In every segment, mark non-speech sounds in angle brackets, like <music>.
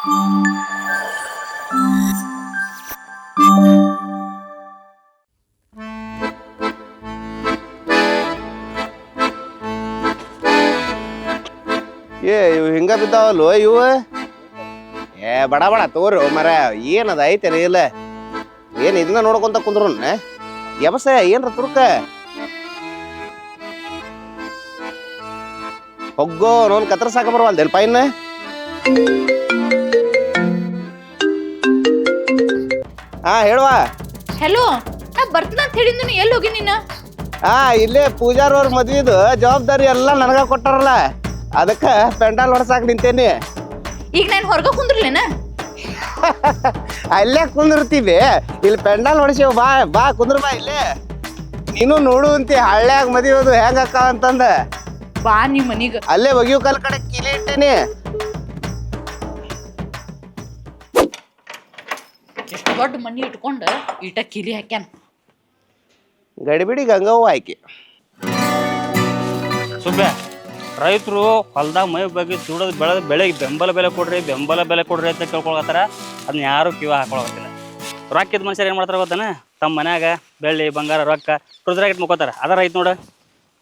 ಏ ಇವು ಹಿಂಗ ಬಿದ್ದಾವಲ್ವ ಇವು ಏ ಬಡ ಬಡ ತಗೋರಿ ಮರ ಏನದ ಐತೇನ ಇಲ್ಲ ಏನ್ ಇದನ್ನ ನೋಡ್ಕೊಂತ ಕುಂದ್ರು ಯಬಸ ಏನ್ರ ತುರ್ಕ ಹೊಗ್ಗೋ ನೋನ್ ಕತ್ರ ಸಾಕ ಬರವಲ್ದೇನ್ ಪೈನ್ ಹಾ ಹೇಳುವ. ಹೆಲೋ ನಾ ಬರ್ತೀನಿ ಅಂತ ಹೇಳಿದ್ ನೀನು ಎಲ್ಲಿ ಹೋಗಿ ನೀನು? ಹಾ ಇಲ್ಲೇ ಪೂಜಾರ್ ಅವ್ರ ಮದ್ವಿದು ಜವಾಬ್ದಾರಿ ಎಲ್ಲ ನನಗ ಕೊಟ್ಟಾರಲ್ಲ. ಅದಕ್ಕ ಪೆಂಡಾಲ್ ಹೊಡ್ಸಾಕ್ ನಿಂತೇನಿ. ಈಗ ನಾನು ಹೊರಗೆ ಕುಂದ್ರಲೇನ <laughs> ಅಲ್ಲೇ ಕುಂದಿರ್ತೀವಿ. ಇಲ್ಲಿ ಪೆಂಡಾಲ್ ಹೊಡಿಸಿವ್ ಬಾ ಬಾ ಕುಂದ್ರ ಬಾ ಇಲ್ಲೇ. ನೀನು ನೋಡು ಅಂತಿ ಹಳ್ಳ್ಯಾಗ ಮದುವೆ ಹೆಂಗ ಅಕ್ಕ ಅಂತಂದ. ಬಾ ನೀ ಮನಿಗ. ಅಲ್ಲೇ ಒಗಿಯೋ ಕಲ್ ಕಡೆ ಕಿಲಿ ಇಟ್ಟೇನಿ. ದೊಡ್ಡ ಮನಿ ಇಟ್ಕೊಂಡು ಈಟ ಕಿಲಿ ಹಾಕ್ಯಾನ. ಗಡಿಬಿಡಿ ಗಂಗವ್ವ ಆಯ್ಕೆ. ಸುಬ್ಬೆ ರೈತರು ಹೊಲ್ದಾಗ ಮೈ ಬಗ್ಗೆ ದುಡೋದು ಬೆಳೆದ ಬೆಳೆಗೆ ಬೆಂಬಲ ಬೆಲೆ ಕೊಡ್ರಿ ಬೆಂಬಲ ಬೆಲೆ ಕೊಡ್ರಿ ಅಂತ ಕೇಳ್ಕೊಳತ್ತಾರ ಅದನ್ನ ಯಾರು ಕಿವ ಹಾಕೊಳಕತ್ತಿಲ್ಲ. ರೊಕ್ಕಿದ ಮನುಷ್ಯರು ಏನು ಮಾಡ್ತಾರ ಗೊತ್ತಾನ? ತಮ್ಮ ಮನ್ಯಾಗ ಬೆಳ್ಳಿ ಬಂಗಾರ ರೊಕ್ಕ ಕುದ್ರಾಗ ಇಟ್ಟು ಮುಕ್ಕೋತಾರ. ಅದ ರೈತ ನೋಡ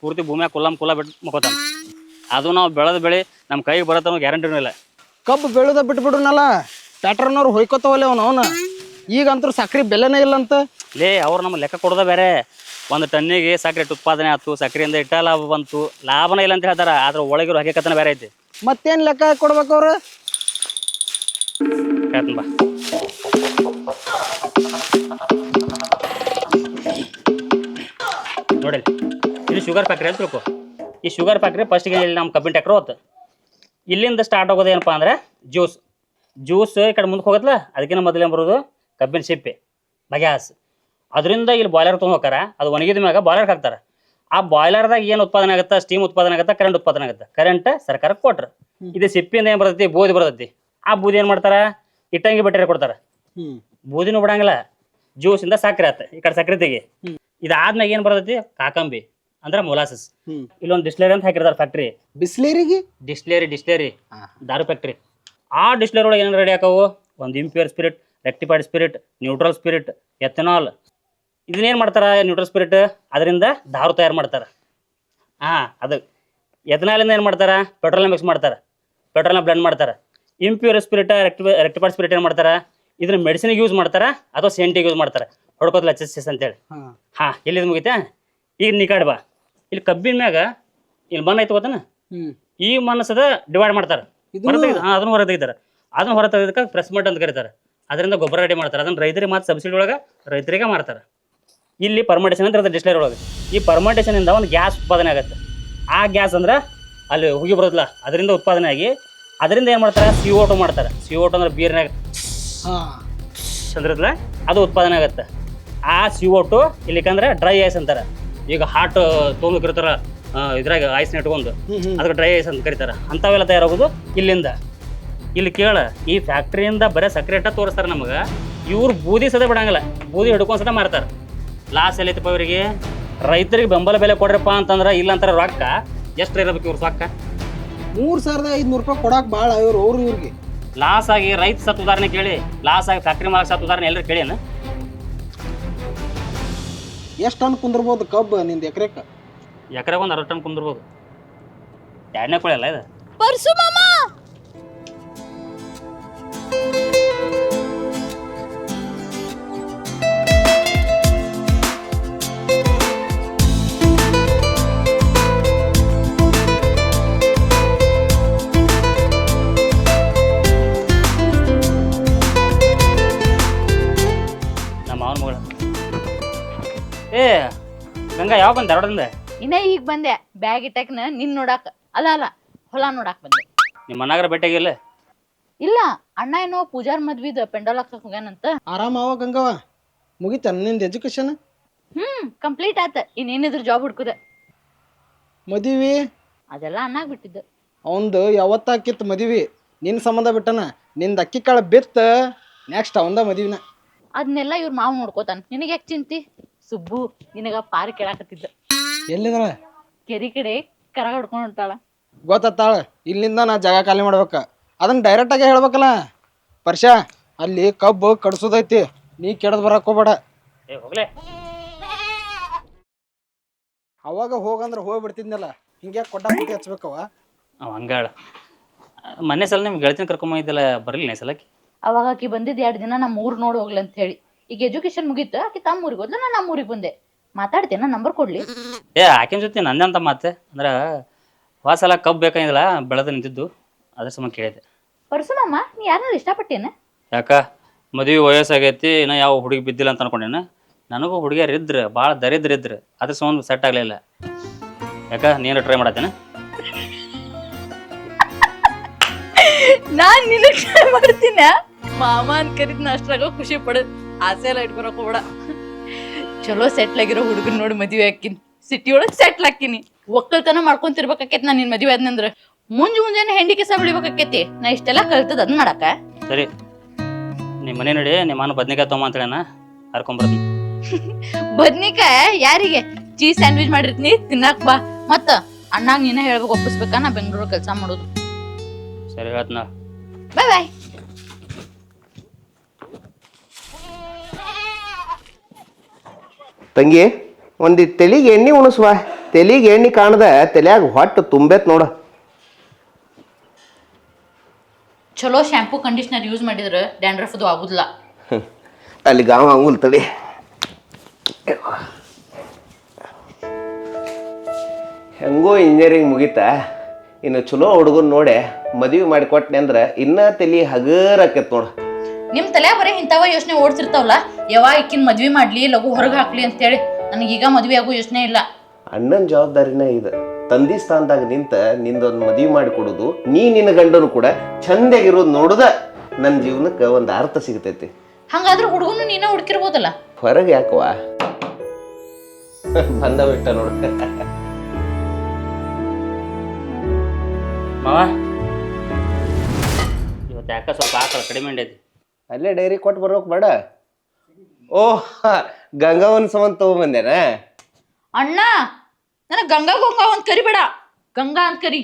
ಪೂರ್ತಿ ಭೂಮಿಯಾಗ ಕುಲ್ಲಂ ಕುಲ್ಲ ಬಿಟ್ಟು ಮುಕ್ಕೋತಾನ. ಅದು ನಾವು ಬೆಳೆದ ಬೆಳೆ ನಮ್ಮ ಕೈಗೆ ಬರತ್ತ ಗ್ಯಾರಂಟಿನೂ ಇಲ್ಲ. ಕಬ್ಬು ಬೆಳೆದ ಬಿಟ್ಬಿಡ್ರನಲ್ಲ ಟ್ಯಾಟ್ರನವ್ರು ಹೊಯ್ಕೋತಾವಲ್ಲ ಅವನು ಅವನ. ಈಗಂತೂ ಸಕ್ರೆ ಬೆಲೆನೇ ಇಲ್ಲಂತ. ಲೇ ಅವ್ರು ನಮ್ಮ ಲೆಕ್ಕ ಕೊಡೋದ ಬೇರೆ. ಒಂದು ಟನ್ನಿಗೆ ಸಕ್ಕರೆ ಉತ್ಪಾದನೆ ಆಯ್ತು ಸಕ್ಕರೆಯಿಂದ ಇಟ್ಟ ಲಾಭ ಬಂತು. ಲಾಭನೇ ಇಲ್ಲ ಅಂತ ಹೇಳ್ತಾರ ಆದ್ರೆ ಒಳಗಿರೋ ಕತನ ಬೇರೆ ಐತಿ. ಮತ್ತೇನ್ ಲೆಕ್ಕ ಕೊಡ್ಬೇಕು ಅವ್ರು? ಹೇಳ್ತೀನಿ ಬಾ. ನೋಡಿ ಇದು ಶುಗರ್ ಫ್ಯಾಕ್ಟ್ರಿ ಅಂತ ತಿಳ್ಕೊ. ಈ ಶುಗರ್ ಫ್ಯಾಕ್ಟ್ರಿ ಫಸ್ಟಿಗೆ ಇಲ್ಲಿ ನಮ್ಮ ಕಬ್ಬಿನ ಟ್ಯಾಕ್ರ್ ಹೋತು. ಇಲ್ಲಿಂದ ಸ್ಟಾರ್ಟ್ ಆಗೋದೇನಪ್ಪ ಅಂದ್ರೆ ಜ್ಯೂಸ್ ಜ್ಯೂಸ್ ಈ ಕಡೆ ಮುಂದಕ್ಕೆ ಹೋಗತ್ತಲ್ಲ ಅದಕ್ಕಿಂತ ಮೊದಲೇ ಬರೋದು? ಕಬ್ಬಿನ ಸಿಪ್ಪೆ ಬಗ್ಯಾಸ್ ಅದರಿಂದ ಇಲ್ಲಿ ಬಾಯ್ಲರ್ ತೊಗೊಂಡು ಅದು ಒಣಗಿದ ಮ್ಯಾಗ ಬಾಯ್ಲರ್ಗೆ ಹಾಕ್ತಾರ. ಆ ಬಾಯ್ಲರ್ದಾಗ ಏನು ಉತ್ಪಾದನೆ ಆಗುತ್ತೆ? ಸ್ಟೀಮ್ ಉತ್ಪಾದನೆ ಆಗುತ್ತೆ? ಕರೆಂಟ್ ಉತ್ಪಾದನೆ ಆಗುತ್ತೆ? ಕರೆಂಟ್ ಸರ್ಕಾರಕ್ಕೆ ಕೊಟ್ರು. ಇದು ಸಿಪ್ಪಿಂದ ಏನು ಬರ್ತೈತಿ? ಬೂದಿ ಬರ್ತೈತಿ. ಆ ಬೂದಿ ಏನು ಮಾಡ್ತಾರೆ? ಇಟ್ಟಂಗಿ ಬಟ್ಟೆ ಕೊಡ್ತಾರೆ. ಬೂದಿನೂ ಬಿಡಂಗಿಲ್ಲ. ಜ್ಯೂಸಿಂದ ಸಕ್ಕರೆ ಆತ. ಈ ಕಡೆ ಸಕ್ಕರೆ ತೆಗಿ. ಇದಾದ್ಮ್ಯಾಗ ಏನು ಬರ್ತೈತಿ? ಕಾಕಂಬಿ ಅಂದ್ರೆ ಮೊಲಾಸಸ್ ಇಲ್ಲೊಂದು ಡಿಸ್ಲೇರಿ ಅಂತ ಹಾಕಿರ್ತಾರೆ ಫ್ಯಾಕ್ಟ್ರಿ ಬಿಸ್ಲೇರಿಗೆ? ಡಿಸ್ಲೇರಿ ಡಿಸ್ಲೇರಿ ದಾರು ಫ್ಯಾಕ್ಟ್ರಿ ಆ ಡಿಸ್ಲೇರಿ ಒಳಗೆ ಏನು ರೆಡಿ ಆಕಾವು ಒಂದು impure spirit rectified spirit neutral spirit ethanol. ಇದನ್ನೇನು ಮಾಡ್ತಾರೆ ನ್ಯೂಟ್ರಲ್ ಸ್ಪಿರಿಟ್? ಅದರಿಂದ ದಾರು ತಯಾರು ಮಾಡ್ತಾರೆ. ಹಾಂ ಅದು. ಎಥನಾಲಿಂದ ಏನು ಮಾಡ್ತಾರೆ? ಪೆಟ್ರೋಲ್ನ ಮಿಕ್ಸ್ ಮಾಡ್ತಾರೆ. ಪೆಟ್ರೋಲ್ನ ಬ್ಲೆಂಡ್ ಮಾಡ್ತಾರೆ. Impure spirit rectify rectified spirit ಏನು ಮಾಡ್ತಾರೆ? ಇದನ್ನ ಮೆಡಿಸಿನ್ಗೆ ಯೂಸ್ ಮಾಡ್ತಾರೆ ಅಥವಾ ಸೆಂಟಿಗೆ ಯೂಸ್ ಮಾಡ್ತಾರೆ? ಹೊಡ್ಕೋದ್ಲ ಎಚ್ ಎಸ್ ಎಸ್ ಅಂತೇಳಿ. ಹಾ. ಹಾಂ ಎಲ್ಲಿದು ಮುಗಿತಾ? ಈಗ ನೀ ಕಡೆ ಬಾ. ಇಲ್ಲಿ ಕಬ್ಬಿನ ಮ್ಯಾಗ ಇಲ್ಲಿ ಮಣ್ಣು ಐತೆ ಗೊತ್ತಾನ? ಈ ಮನಸ್ಸದ ಡಿವೈಡ್ ಮಾಡ್ತಾರೆ. ಅದನ್ನ ಹೊರ ತೆಗಿತಾರೆ ಅದನ್ನ ಹೊರ ತೆಗೆದಕ್ಕೆ ಪ್ರೆಸ್ ಮಡ್ ಅಂತ ಕರೀತಾರೆ. ಅದರಿಂದ ಗೊಬ್ಬರ ರೆಡಿ ಮಾಡ್ತಾರೆ. ಅದನ್ನ ರೈತರಿಗೆ ಮಾತ್ರ ಸಬ್ಸಿಡಿ ಒಳಗೆ ರೈತರಿಗೆ ಮಾರ್ತಾರೆ. ಇಲ್ಲಿ ಪರ್ಮಂಟೇಷನ್ ಅಂತ ಇರುತ್ತೆ ಡಿಸ್ಲೇರ್ ಒಳಗೆ. ಈ ಪರ್ಮಂಟೇಷನಿಂದ ಇಂದ ಒಂದು ಗ್ಯಾಸ್ ಉತ್ಪಾದನೆ ಆಗುತ್ತೆ. ಆ ಗ್ಯಾಸ್ ಅಂದ್ರೆ ಅಲ್ಲಿ ಹುಗಿ ಬರೋದಿಲ್ಲ ಅದರಿಂದ ಉತ್ಪಾದನೆ ಆಗಿ ಅದರಿಂದ ಏನು ಮಾಡ್ತಾರೆ? ಸಿ ಓಟು ಮಾಡ್ತಾರೆ. ಸಿ ಓಟು ಅಂದ್ರೆ ಬೀರ್ನಾಗ ಅದು ಉತ್ಪಾದನೆ ಆಗುತ್ತೆ. ಆ ಸಿ ಓಟು ಇಲ್ಲಿಕಂದ್ರೆ ಡ್ರೈ ಐಸ್ ಅಂತಾರೆ. ಈಗ ಹಾಟ್ ತೊಗೊಂಡಿರ್ತಾರ ಇದ್ರಾಗ ಐಸ್ನ ಇಟ್ಕೊಂಡು ಅದಕ್ಕೆ ಡ್ರೈ ಐಸ್ ಅಂತ ಕರಿತಾರೆ. ಅಂಥವೆಲ್ಲ ತಯಾರಾಗೋದು ಇಲ್ಲಿಂದ. ಇಲ್ಲಿ ಕೇಳ ಈ ಫ್ಯಾಕ್ಟ್ರಿಯಿಂದ ಬರೀ ಸಕ್ಕರೆ ಇಟ್ಟ ತೋರಿಸ್ತಾರೆ ನಮಗೆ. ಇವ್ರು ಬೂದಿ ಸದ ಬಿಡಂಗಿಲ್ಲ ಬೂದಿ ಹಿಡ್ಕೊಂಡು ಸದ ಮಾರ್ತಾರೆ ಲಾಸ್ ಎಲ್ಲೈತಪ್ಪ ಇವರಿಗೆ ರೈತರಿಗೆ ಬೆಂಬಲ ಬೆಲೆ ಕೊಡ್ರಪ್ಪ ಅಂತಂದ್ರೆ ಇಲ್ಲ ಅಂತಾರೆ ರೊಕ್ಕ ಎಷ್ಟು ಇರಬೇಕು ಇವ್ರ ರೊಕ್ಕ ಮೂರು ಸಾವಿರದ ಐದ್ನೂರು ರೂಪಾಯಿ ಕೊಡಕ್ ಭಾಳ ಇವ್ರು ಅವ್ರು ಇವ್ರಿಗೆ. ಲಾಸ್ ಆಗಿ ರೈತ ಸತ್ ಉದಾಹರಣೆ ಕೇಳಿ ಲಾಸ್ ಆಗಿ ಫ್ಯಾಕ್ಟ್ರಿ ಮಾಲಕ್ ಸತ್ ಉದಾಹರಣೆ ಎಲ್ಲರೂ ಕೇಳಿ ಎಷ್ಟು ಟನ್ ಕುಂದಿರ್ಬೋದು ಕಬ್ಬು ನಿಂದ ಎಕರೆಕ ಎಕರೆಗೆ ಒಂದು ಅರವತ್ತು ಟನ್ ಕುಂದಿರ್ಬೋದು. ಎರಡನೇ ಕೊಳೆ ಅಲ್ಲ ಇದು? ಪರ್ಸು ಮಾಮ! ಯಾವ ಬಂದ? ಧಾರವಾಡದಿಂದ ಇನ್ನ ಈಗ ಬಂದೆ. ಬ್ಯಾಗ್ ಇಟ್ಟಕ್ನ ನಿನ್ ನೋಡಾಕ. ಅಲ್ಲ ಅಲ್ಲ. ಹೊಲ ನೋಡಾಕ್ ಬಂದೆ. ನಿಮ್ಮ ಮನಾಗರ ಭೇಟಿಯಾಗಿಲ್ಲ ಇಲ್ಲ. ಅಣ್ಣ ಏನೋ ಪೂಜಾರ್ ಮದ್ವಿದ ಪೆಂಡಾಲ್ ಹಾಕಕ್ ಹೋಗ್ಯಾನಂತ. ಆರಾಮ ಅವ ಗಂಗವ ಮುಗಿತ ನಿಂದ ಎಜುಕೇಶನ್ ಹ್ಮ್ ಕಂಪ್ಲೀಟ್ ಆತ. ಇನ್ನೇನಿದ್ರ ಜಾಬ್ ಹುಡ್ಕುದ. ಮದುವೆ? ಅದೆಲ್ಲ ಅಣ್ಣಾಗ್ ಬಿಟ್ಟಿದ್ದು. ಅವಂದು ಯಾವತ್ತಾಕಿತ್ತು ಮದುವೆ? ನಿನ್ನ ಸಂಬಂಧ ಬಿಟ್ಟನ? ನಿಂದ ಅಕ್ಕಿ ಕಾಳ ಬಿತ್ತ? ನೆಕ್ಸ್ಟ್ ಅವಂದ ಮದುವಿನ. ಅದನ್ನೆಲ್ಲ ಇವ್ರ ಮಾವು ನೋಡ್ಕೋತಾನ. ನಿನಗೆ ಯಾಕೆ ಚಿಂತಿ? ಸುಬ್ಬು ನಿನಗ ಪಾರ್ ಕೇಳಾಕತ್ತಿದ್ದ. ಎಲ್ಲಿದಾಳ? ಕೆರಿ ಕಡೆ ಕರ ಹೊಡ್ಕೊಂಡ್ ಹೊಂಟಾಳ. ಗೊತ್ತಾಳ ಇಲ್ಲಿಂದ ನಾ ಜಾಗ ಖಾಲಿ ಮಾಡ್ಬೇಕ. ಅದನ್ನ ಡೈರೆಕ್ಟ್ ಆಗಿ ಹೇಳ್ಬೇಕಲ್ಲ? ಪರ್ಷ ಅಲ್ಲಿ ಕಬ್ಬು ಕಡ್ಸೋದೈತಿ. ನೀ ಕೆಡದ್ ಬರಕ್ ಹೋಗ್ಬೇಡ. ಏ ಹೋಗ್ಲೇ. ಅವಾಗ ಹೋಗಂದ್ರ ಹೋಗ್ಬಿಡ್ತಿದ್ನಲ್ಲ? ಹಿಂಗೆ ಕೊಟ್ಟಾಪಟ್ಟಿ ಹಚ್ಬೇಕವ ಅವ ಹಂಗಾಳ. ಮೊನ್ನೆ ಸಲ ನಿಮ್ಗೆ ಗೆಳತಿನ ಕರ್ಕೊಂಬಂದಿದ್ದಲ್ಲ ಬರಲಿಲ್ಲ ಈ ಸಲಕ್ಕೆ? ಅವಾಗ ಆಕಿ ಬಂದಿದ್ದು ಎರಡು ದಿನ ನಮ್ಮ ಊರ್ ನೋಡಿ ಹೋಗ್ಲಿ ಅಂತ ಹೇಳಿ. ಈಗ ಎಜುಕೇಶನ್ ಮುಗೀತು ಆಕಿ ತಮ್ಮ ಊರಿಗೆ ಹೋದ್ಲು ನಾನು ನಮ್ಮ ಊರಿಗೆ ಬಂದೆ. ಮಾತಾಡ್ತೇನ ನಂಬರ್ ಕೊಡ್ಲಿ. ಏ ಆಕಿನ ಜೊತೆ ನಂದೆ ಅಂತ ಮಾತೆ. ಅಂದ್ರೆ ವಾಸಲ ಸಲ ಕಬ್ಬು ಬೇಕಾಗಿಲ್ಲ ಬೆಳೆದು ನಿಂತಿದ್ದು. ಅದ್ರ ಸಮ ಕೇಳಿದೆ. ಪರ್ಸುಮಮ್ಮ ನೀ ಯಾರನ್ನ ಇಷ್ಟಪಟ್ಟೇನೆ? ಯಾಕ? ಮದುವೆ ವಯಸ್ಸಾಗೈತಿ ಇನ್ನ ಯಾವ ಹುಡುಗಿ ಬಿದ್ದಿಲ್ಲ ಅಂತ ಅನ್ಕೊಂಡೇನ? ನನಗೂ ಹುಡುಗಿಯರು ಇದ್ರು ಭಾಳ ದರಿದ್ರ ಇದ್ರು. ಅದ್ರ ಸಮ ಸೆಟ್ ಆಗಲಿಲ್ಲ. ಯಾಕ? ನೀನು ಟ್ರೈ ಮಾಡತ್ತೇನ? ನಾನ್ ನಿನ್ನ ಮಾಡ್ತೀನ? ಮಾಮ ಅಂತ ಕರಿದ್ ಅಷ್ಟ್ರಾಗ ಖುಷಿ ಪಡ. ಆಸೆ ಎಲ್ಲ ಇಟ್ಕೊಳಕ್ ಕೂಡ ಚಲೋ ಸೆಟ್ಲ್ ಆಗಿರೋ ಹುಡುಗನ್ ನೋಡಿ ಮದ್ವೆ ಹಾಕಿನಿ ಸಿಟಿ ಒಳಗ್ ಸೆಟ್ಲ್ ಹಾಕಿನಿ ಒಕ್ಕಲ್ತನ ಮಾಡ್ಕೊಂತಿರ್ಬೇಕಾಕೇತಿ ನಾ ನಿನ್ ಮದ್ವೆ ಆದ್ನಂದ್ರ. ಮುಂಜ್ ಮುಂಜಾನೆ ಹೆಂಡಿ ಕೆಸ ಬೆಳಿಬೇಕಾಕೇತಿ ನಾ ಇಷ್ಟೆಲ್ಲ ಕಲ್ತದ ಅದ್ ಮಾಡಾಕ. ಸರಿ. ನಿಮ್ಮ ಮನೆ ನೋಡಿ ನಿಮ್ಮ ಅನ್ನ ಬದ್ನಿಕಾಯಿ ತೊಗೊಂಬ ಅಂತ ಹೇಳಣ ಹರ್ಕೊಂಬರ್ತೀನಿ <laughs> ಬದ್ನಿಕಾಯ ಯಾರಿಗೆ? ಚೀಸ್ ಸ್ಯಾಂಡ್ವಿಚ್ ಮಾಡಿರ್ತೀನಿ ತಿನ್ನಾಕ್ ಬಾ. ಮತ್ತ ಅಣ್ಣಾಗ ನೀನೇ ಹೇಳ್ಬೇಕು ಒಪ್ಪಿಸ್ಬೇಕಾ? ನಾ ಬೆಂಗಳೂರು ಕೆಲಸ ಮಾಡೋದು. ಸರಿ ಹೇಳ್ತೀನಿ ಬಾಯ್ ಬಾಯ್ ತಂಗಿ ಒಂದು ತೆಲಿಗೆ ಎಣ್ಣೆ ಉಣಿಸುವ ತೆಲಿಗೆ ಎಣ್ಣೆ ಕಾಣದ ತಲೆಯಾಗ ಹೊಟ್ಟು ತುಂಬೆತ್ ನೋಡ. ಚಲೋ ಶಾಂಪೂ ಕಂಡೀಷನರ್ ಯೂಸ್ ಮಾಡಿದ್ರೆ ಡ್ಯಾಂಡ್ರಫ್ ಅದು ಆಗುದಿಲ್ಲ. ಅಲ್ಲಿ ಗಾವ ಅಂಗುಲ್ ತಡಿ. ಹೆಂಗೋ ಇಂಜಿನಿಯರಿಂಗ್ ಮುಗೀತಾ. ಇನ್ನು ಚಲೋ ಹುಡುಗನ್ ನೋಡಿ ಮದುವೆ ಮಾಡಿಕೊಟ್ನೆ ಅಂದ್ರೆ ಇನ್ನೂ ತಲಿ ಹಗರ್ ಆಕೈತೆ ನೋಡು. ನಿಮ್ ತಲೆ ಬರೀ ಇಂಥವ ಯೋಚನೆ ಓಡ್ತಿರ್ತಾವಲ್ಲ ಯಾವಾಗ ಇಕ್ಕಿನ ಮದ್ವೆ ಮಾಡ್ಲಿ ಲಘು ಹೊರಗೆ ಹಾಕ್ಲಿ ಅಂತ ಹೇಳಿ ಅಂತೇಳಿ ಈಗ ಮದ್ವೆ ಆಗೋ ಯೋಚನೆ ಇಲ್ಲ. ಅಣ್ಣನ ಜವಾಬ್ದಾರಿನೇ ಇದು. ತಂದಿ ಸ್ಥಾನದಾಗ ನಿಂತ ನಿಂದೊಂದು ಮದುವೆ ಮಾಡಿ ಕೊಡುದು ನೀ ನಿನ್ನ ಗಂಡನು ಕೂಡ ಚಂದಾಗಿರೋದು ನೋಡುದ ನನ್ನ ಜೀವನಕ್ಕೆ ಒಂದು ಅರ್ಥ ಸಿಗತೈತಿ. ಹಂಗಾದ್ರೆ ಹುಡುಗನು ನೀನ ಹುಡುಕಿರ್ಬೋದಲ್ಲ? ಹೊರಗೆ ಯಾಕವಾ ಬಂದ ಬಿಟ್ಟ ನೋಡ. ಇವತ್ತು ಯಾಕೆ ಸ್ವಲ್ಪ ಆಕಳ ಕಡಿಮೆ ಉಂಡೈತಿ? ಅಲ್ಲೇ ಡೈರಿ ಕೊಟ್ಟು ಬರ್ಬೇಕು ಬೇಡ. ಓ ಗಂಗಾವನ್ ಸಂಬಂಧ ತಗೊಂಬಂದೇನ? ಅಣ್ಣ ನನಗೆ ಗಂಗಾ ಗಂಗಾ ಅಂತ ಕರಿಬೇಡ ಗಂಗಾ ಅಂತ ಕರಿ.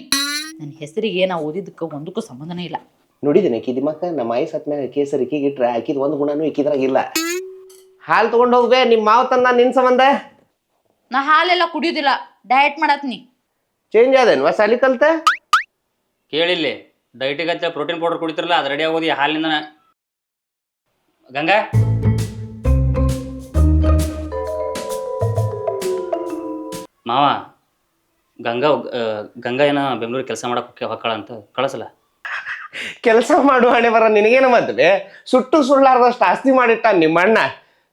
ನನ್ನ ಹೆಸರಿಗೆ ನಾ ಓದಿದ್ದಕ್ಕೆ ಒಂದಕ್ಕೂ ಸಂಬಂಧನೇ ಇಲ್ಲ. ನೋಡಿದ್ದೀನಿ ಆಕಿ ಮಕ್ಕ ನಮ್ಮ ಆಯಿ ಸತ್ ಕೇಸರಿ ಇಕ್ಕಿಗೆ ಇಟ್ರೆ ಆಕಿದ್ ಒಂದು ಗುಣನೂ ಇಕ್ಕಿದ್ರಾಗ ಇಲ್ಲ. ಹಾಲು ತಗೊಂಡು ಹೋಗ್ಬೇ ನಿಮ್ಮ ಮಾವ ತಂದ ನಿನ್ ಸಂಬಂಧ? ನಾ ಹಾಲೆಲ್ಲ ಕುಡಿಯೋದಿಲ್ಲ. ಡಯಟ್ ಮಾಡತ್ನಿ. ಚೇಂಜ್ ಆದೇನು ಸಾಲಿ ಕಲ್ತ ಕೇಳಿಲ್ಲಿ ಡೈಟಿಗೆ ಹಚ್ಚ ಪ್ರೋಟೀನ್ ಪೌಡರ್ ಕುಡಿತಿರಲ್ಲ ಅದು ರೆಡಿ ಆಗೋದು ಈ ಹಾಲಿನಿಂದ ಗಂಗಾ? ಮಾವ ಗಂಗಾ ಆ, ಗಂಗಾ ಏನ ಬೆಂಗಳೂರಿಗೆ ಕೆಲಸ ಮಾಡಕ್ಕೆ ಹೊಕ್ಕಳ ಅಂತ ಕಳಿಸಲ್ಲ? ಕೆಲಸ ಮಾಡುವ ಹಣೆ ಬರ ನಿನಗೇನು ಮದ್ವೆ? ಸುಟ್ಟು ಸುಳ್ಳಾರದಷ್ಟು ಆಸ್ತಿ ಮಾಡಿಟ್ಟ ನಿಮ್ಮ ಅಣ್ಣ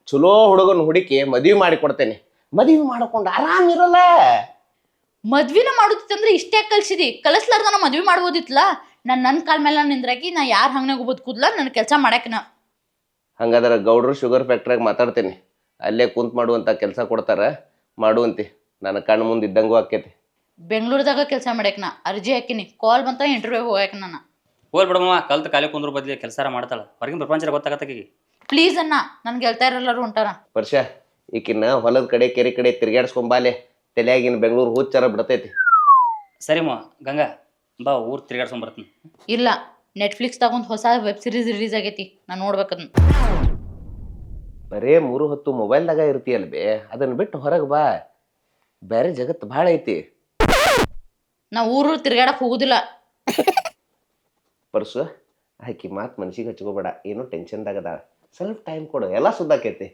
ಚಲೋ ಹುಡುಗನ ಹುಡುಕಿ ಮದುವೆ ಮಾಡಿ ಕೊಡ್ತೇನೆ. ಮದುವೆ ಮಾಡ್ಕೊಂಡು ಆರಾಮ್ ಇರಲ್ಲ. ಮದ್ವಿನ ಮಾಡುತ್ತಿತ್ತಂದ್ರೆ ಇಷ್ಟೇ ಕಲ್ಸಿದಿ. ಕಲಿಸ್ಲಾರ್ದ ನಾ ಮದ್ವಿ ಮಾಡ್ಬೋದಿತ್ತಲ್ಲ? ನಾನು ನನ್ನ ಕಾಲ್ ಮೇಲೆ ನಿಂದ್ರಾಕಿ ನಾ ಯಾರ ಹಂಗನಾಗ ಬದುಕುದ್ಲ ನನ್ನ ಕೆಲಸ ಮಾಡಕ್ಕೆ ನಾ ಹಂಗಾದ್ರೆ ಗೌಡ್ರು ಶುಗರ್ ಫ್ಯಾಕ್ಟ್ರಿಯಾಗ ಮಾತಾಡ್ತೀನಿ. ಅಲ್ಲೇ ಕುಂತ್ ಮಾಡುವಂತ ಕೆಲಸ ಕೊಡ್ತಾರ. ಮಾಡುವಂತಿ ನನ್ನ ಕಣ್ಣು ಮುಂದೆ ಇದ್ದಂಗೂ ಆಕೈತಿ. ಬೆಂಗಳೂರದಾಗ ಕೆಲಸ ಮಾಡಕ್ ನಾ ಅರ್ಜಿ ಹಾಕಿನಿ. ಕಾಲ್ ಬಂತ ಇಂಟರ್ವ್ಯೂ ಹೋಗಕ್ಕೆ ನಾನು. ಹೋಲ್ ಬಿಡಮ್ಮ ಕಲ್ತು ಕಾಲಿ ಕುಂದ್ರ ಬದ್ಲಿ ಕೆಲಸ ಮಾಡ್ತಾಳ. ಹೊರಗಿನ ಪ್ರಪಂಚ ಗೊತ್ತಾಗತ್ತಕೀಗ ಪ್ಲೀಸ್ ಅಣ್ಣ ನನ್ ಹೇಳ್ತಾ ಇರಲ್ಲರೂ ಹೊಂಟಾರ ವರ್ಷ ಈಕಿನ್ನ ಹೊಲದ ಕಡೆ ಕೆರೆ ಕಡೆ ತಿರ್ಗಾಡ್ಸ್ಕೊಂಬಾಲೆ ತಲೆಯಾಗಿನ ಬೆಂಗಳೂರು ಹುಚ್ಚಾರ ಬಿಡ್ತೈತಿ. ಸರಿಮ್ಮ ಗಂಗಾ ಬಾ ಊರ್ ತಿರ್ಗಾಡ್ಸ್ಕೊಂಡ್ ಬರ್ತೀನಿ. ಇಲ್ಲ. ನೆಟ್ಫ್ಲಿಕ್ಸ್ ತಗೊಂಡು ಹೊಸ ವೆಬ್ ಸಿರೀಸ್ ರಿಲೀಸ್ ಆಗೈತಿ. ನಾನು ನೋಡ್ಬೇಕದ್ನ. ಬರೇ ಮೂರು ಹೊತ್ತು ಮೊಬೈಲ್ದಾಗ ಇರ್ತೀಯಲ್ ಬೇ ಅದನ್ನ ಬಿಟ್ಟು ಹೊರಗೆ ಬಾ. ಬೇರೆ ಜಗತ್ತು ಭಾಳ ಐತಿ. ನಾ ಊರು ತಿರ್ಗಾಡಕ್ ಹೋಗುದಿಲ್ಲ. ಪರ್ಸು ಆಕಿ ಮಾತು ಮನ್ಸಿಗೆ ಹಚ್ಕೋಬೇಡ ಏನೋ ಟೆನ್ಷನ್ದಾಗ ಅದ. ಸ್ವಲ್ಪ ಟೈಮ್ ಕೊಡು ಎಲ್ಲ ಸುದ್ದಾಕೈತಿ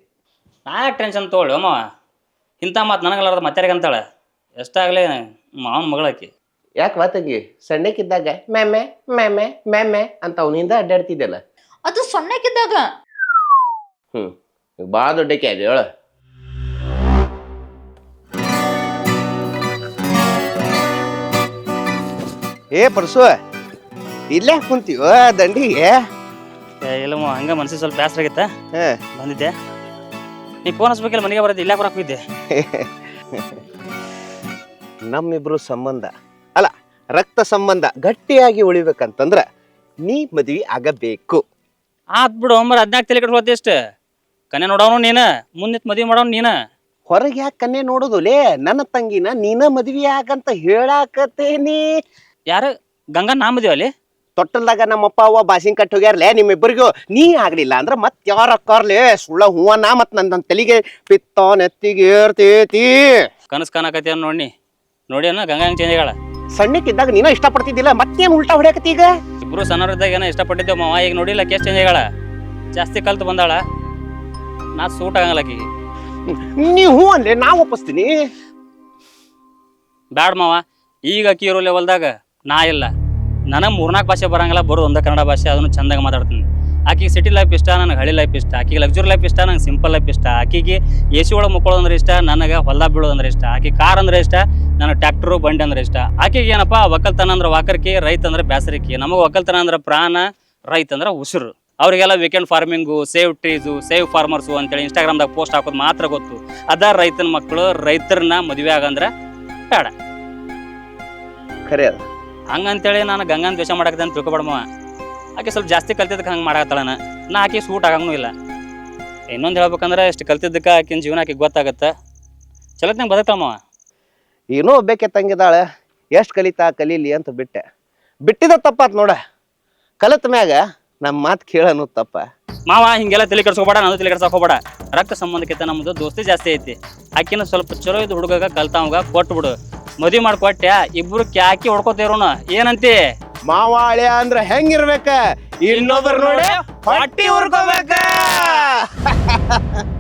ನಾ ಟೆನ್ಷನ್ ತೊಗೊಳ್ಳಿ ಅಮ್ಮ? ಇಂಥ ಮಾತು ನನಗಲ್ಲಾರ್ದ ಮತ್ತೆ ಅಂತಾಳೆ? ಎಷ್ಟಾಗಲೇ ಮಾವನ ಮಗಳಾಕಿ ಯಾಕೆ ವಾತಂಗಿ ಸಣ್ಣಕ್ಕಿದ್ದಾಗ ಮ್ಯಾಮೆ ಮ್ಯಾಮೆ ಮ್ಯಾಮೆ ಅಂತ ಅವನಿಂದ ಅಡ್ಡಾಡ್ತಿದ್ದಲ್ಲ? ಅದು ಸಣ್ಣಕ್ಕಿದ್ದಾಗ. ಹ್ಞೂ ಭಾಳ ದೊಡ್ಡಕ್ಕೆ ಅದು ಹೇಳ. ಏ ಪರಸು ಇಲ್ಲೇ ಕುಂತೀವ ದಂಡಿಗೆ? ಏ, ಇಲ್ಲಮ್ಮ ಹಂಗೆ ಮನ್ಸಿಗೆ ಸ್ವಲ್ಪ ಬೇಸರ ಆಗಿತ್ತ ಹಾಂ. ಬಂದಿದ್ದೆ. ನೀ ಫೋನ್ ಹಚ್ಬೇಕಿಲ್ಲ ಮನೆಗೆ ಬರೋದು ಇಲ್ಲೇ ಬರಕ್ಕೆ ಹೋಗಿದ್ದೆ. <laughs> ನಮ್ಮಿಬ್ರು ಸಂಬಂಧ. ರಕ್ತ ಸಂಬಂಧ ಗಟ್ಟಿಯಾಗಿ ಉಳಿಬೇಕಂತಂದ್ರೆ ನೀ ಮದ್ವಿ ಆಗಬೇಕು. ಆತ್ ಬಿಡು ಒಮ್ಮರ ಹದಿನಾಲ್ಕು ತಲೆ ಕಟ್ಟಿ ಎಷ್ಟು ಕನ್ಯಾ ನೋಡೋನು ನೀನು ಮುಂದೆ ಮದುವೆ ಮಾಡೋನು ನೀನು. ಹೊರಗೆ ಯಾಕೆ ಕನ್ನೆ ನೋಡೋದು? ಲೇ ನನ್ನ ತಂಗಿನ ನೀನ ಮದ್ವಿ ಆಗಂತ ಹೇಳಾಕತ್ತೇನಿ. ಯಾರು? ಗಂಗಾ ನಾ ಮದುವೆ ಅಲ್ಲಿ? ತೊಟ್ಟಲ್ದಾಗ ನಮ್ಮಪ್ಪ ಅವ್ವ ಬಾಸಿಂಗ್ ಕಟ್ ಹೋಗ್ಯಾರ್ಲೆ ನಿಮ್ಮಿಬ್ಬರಿಗೂ ನೀ ಆಗ್ಲಿಲ್ಲ ಅಂದ್ರೆ ಮತ್ ಯಾರ ಅಕ್ಕಾರ್ಲೆ ಸುಳ್ಳ ಹೂವನ ಮತ್ ನನ್ ನನ್ ತಲೆಗೆ ಪಿತ್ತ ನೆತ್ತಿಗೆ ಏರ್ತೇತಿ ಕನಸು ಕಾಣಕತ್ತೇನು ನೋಡಿ ನೋಡಿ ಅನ್ನ ಗಂಗಾ ಚೇಂಜ್ ಆಗಳ ಸಣ್ಣಕ್ಕಿದ್ದಾಗ ನೀನ ಇಷ್ಟಪಡ್ತಿದ್ದಿಲ್ಲ ಮತ್ತೇನ್ ಉಲ್ಟಾ ಹೊಡ್ಯಾಕತ್ತಿ ಈಗ? ಇಬ್ರು ಸಣ್ಣವರಿದ್ದಾಗ ಏನೋ ಇಷ್ಟಪಟ್ಟಿದ್ದೇವೆ ಮಾವ ಈಗ ನೋಡಿಲ್ಲ ಕೇಸ್ ಚೇಂಜ್ ಆಗಳ ಜಾಸ್ತಿ ಕಲ್ತು ಬಂದಾಳ. ನಾ ಸೂಟ್ ಆಗಲ್ಲ ಆಕಿಗೆ. ನೀ ಹೂ ಅನ್ಲೆ ನಾ ಒಪ್ಪಿಸ್ತೀನಿ. ಬ್ಯಾಡ ಮಾವ ಈಗ ಅಕ್ಕಿ ಇರೋ ಲೆವೆಲ್ದಾಗ ನಾ ಇಲ್ಲ. ನನಗೆ ಮೂರ್ನಾಲ್ಕು ಭಾಷೆ ಬರಂಗಿಲ್ಲ ಬರೋದು ಒಂದೇ ಕನ್ನಡ ಭಾಷೆ ಅದನ್ನು ಚಂದಾಗ ಮಾತಾಡ್ತೀನಿ. ಆಕಿಗೆ ಸಿಟಿ ಲೈಫ್ ಇಷ್ಟ ನನಗೆ ಹಳ್ಳಿ ಲೈಫ್ ಇಷ್ಟ ಆಕಿಗೆ ಲಕ್ಸುರಿ ಲೈಫ್ ಇಷ್ಟ ನಂಗೆ ಸಿಂಪಲ್ ಲೈಫ್ ಇಷ್ಟ. ಆಕಿಗೆ ಎ ಸಿ ಒಳಗೆ ಮುಕ್ಕೊಳ್ಳೋದಂದ್ರೆ ಇಷ್ಟ ನನಗೆ ಹೊಲ ಬೀಳೋದಂದ್ರೆ ಇಷ್ಟ. ಆಕಿ ಕಾರ್ ಅಂದ್ರೆ ಇಷ್ಟ ನನಗೆ ಟ್ರ್ಯಾಕ್ಟರು ಬಂಡಿ ಅಂದ್ರೆ ಇಷ್ಟ. ಆಕಿಗೆ ಏನಪ್ಪ ಒಕ್ಕಲ್ತನ ಅಂದ್ರೆ ವಾಕರ್ಕಿ ರೈತ ಅಂದ್ರೆ ಬ್ಯಾಸರಿಕಿ. ನಮಗೆ ಒಕ್ಕಲ್ತನ ಅಂದ್ರೆ ಪ್ರಾಣ ರೈತ ಅಂದ್ರೆ ಉಸಿರು. ಅವರಿಗೆಲ್ಲ weekend farming save trees save farmers ಅಂತೇಳಿ ಇನ್ಸ್ಟಾಗ್ರಾಮ್ದಾಗ ಪೋಸ್ಟ್ ಹಾಕೋದು ಮಾತ್ರ ಗೊತ್ತು. ಅದ ರೈತನ ಮಕ್ಕಳು ರೈತರನ್ನ ಮದುವೆ ಆಗಂದ್ರೆ ಬೇಡ ಖರೆ ಅದ. ಹಂಗಂತೇಳಿ ನಾನು ಗಂಗನ್ ದ್ವೇಷ ಮಾಡಕ್ಕೆ ಅಂತ ತಿಳ್ಕೊಬೇಡಮ್ಮ ಆಕೆ ಸ್ವಲ್ಪ ಜಾಸ್ತಿ ಕಲ್ತಿದ್ದಕ್ಕೆ ಹಂಗೆ ಮಾಡಾಕತ್ತಾಳನ ನಾ ಆಕೆ ಸೂಟ್ ಆಗಂಗೂ ಇಲ್ಲ. ಇನ್ನೊಂದು ಹೇಳ್ಬೇಕಂದ್ರೆ ಇಷ್ಟು ಕಲ್ತಿದ್ದಕ್ಕೆ ಆಕಿನ ಜೀವನ ಆಕಿಗೆ ಗೊತ್ತಾಗತ್ತೆ. ಚಲತ್ನಾಗ ಬದುಕ್ತಾಳಮ್ಮ ಏನೋ ಒಬ್ಬಕ್ಕೆ ತಂಗಿದಾಳೆ, ಎಷ್ಟು ಕಲಿತಾ ಕಲೀಲಿ ಅಂತ ಬಿಟ್ಟೆ. ಬಿಟ್ಟಿದ ತಪ್ಪಾತ್ ನೋಡ. ಕಲಿತ ಮ್ಯಾಗ ನಮ್ಮ ಮಾತು ಕೇಳನು ತಪ್ಪ ಮಾವ ಹಿಂಗೆಲ್ಲ ತಲೆ ಕೆಡ್ಸ್ಕೊಬೇಡ ನಾನು ತಲೆ ಕೆಡ್ಸಕೋಬೇಡ ಹೋಗ್ಬೇಡ ರಕ್ತ ಸಂಬಂಧಕ್ಕಿಂತ ನಮ್ದು ದೋಸ್ತಿ ಜಾಸ್ತಿ ಐತಿ. ಆಕಿನ ಸ್ವಲ್ಪ ಚಲೋ ಇದ್ ಹುಡುಗ ಕೊಟ್ಟು ಕೊಟ್ಬಿಡು ಮದುವೆ ಮಾಡ್ಕೊಟ್ಟೆ ಇಬ್ರು ಕ್ಯಾಕಿ ಹೊಡ್ಕೋತೇರೋಣ ಏನಂತಿ? ಮಾವಾಳ್ಯಾ ಅಂದ್ರ ಹೆಂಗಿರ್ಬೇಕ? ಇನ್ನೊಬ್ರು ನೋಡಿ ಹೊಟ್ಟಿ ಉರ್ಕೋಬೇಕ. <laughs>